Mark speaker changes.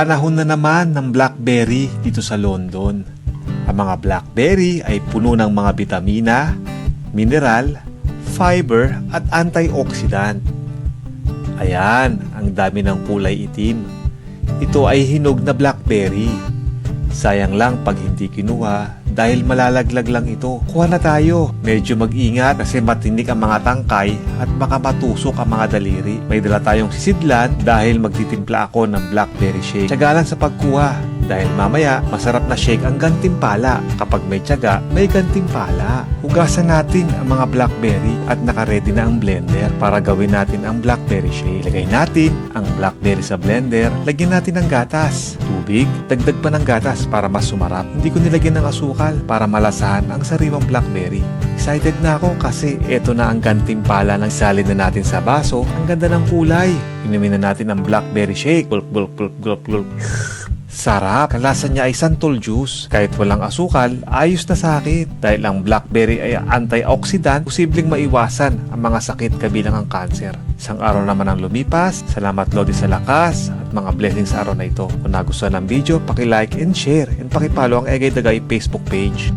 Speaker 1: Panahon na naman ng blackberry dito sa London. Ang mga blackberry ay puno ng mga bitamina, mineral, fiber at antioxidant. Ayan, ang dami ng kulay itim. Ito ay hinog na blackberry. Sayang lang pag hindi kinuha dahil malalaglag lang ito. Kuha na tayo. Medyo mag-ingat kasi matinik ang mga tangkay at baka matusok ang mga daliri. May dala tayong sisidlan dahil magtitimpla ako ng blackberry shake. Tsagalan sa pagkuha dahil mamaya masarap na shake ang gantimpala. Kapag may tiyaga, may gantimpala. Hugasan natin ang mga blackberry at nakaredy na ang blender para gawin natin ang blackberry shake. Lagay natin ang blackberry sa blender. Lagyan natin ng gatas, tubig, dagdag pa ng gatas para mas sumarap. Hindi ko nilagyan ng asukal para malasahan ang sariwang blackberry. Excited na ako kasi eto na ang gantimpala ng salin na natin sa baso. Ang ganda ng kulay. Inumin na natin ang blackberry shake. Gulp, gulp, gulp, gulp, gulp. Sarap! Kalasa niya ay santol juice. Kahit walang asukal, ayos na sakit. Dahil ang blackberry ay antioxidant, posibleng maiwasan ang mga sakit kabilang ang cancer. Isang araw naman ang lumipas. Salamat Lodi sa lakas at mga blessings sa araw na ito. Kung nagustuhan ng video, paki-like and share and paki-follow ang Egay Dagay Facebook page.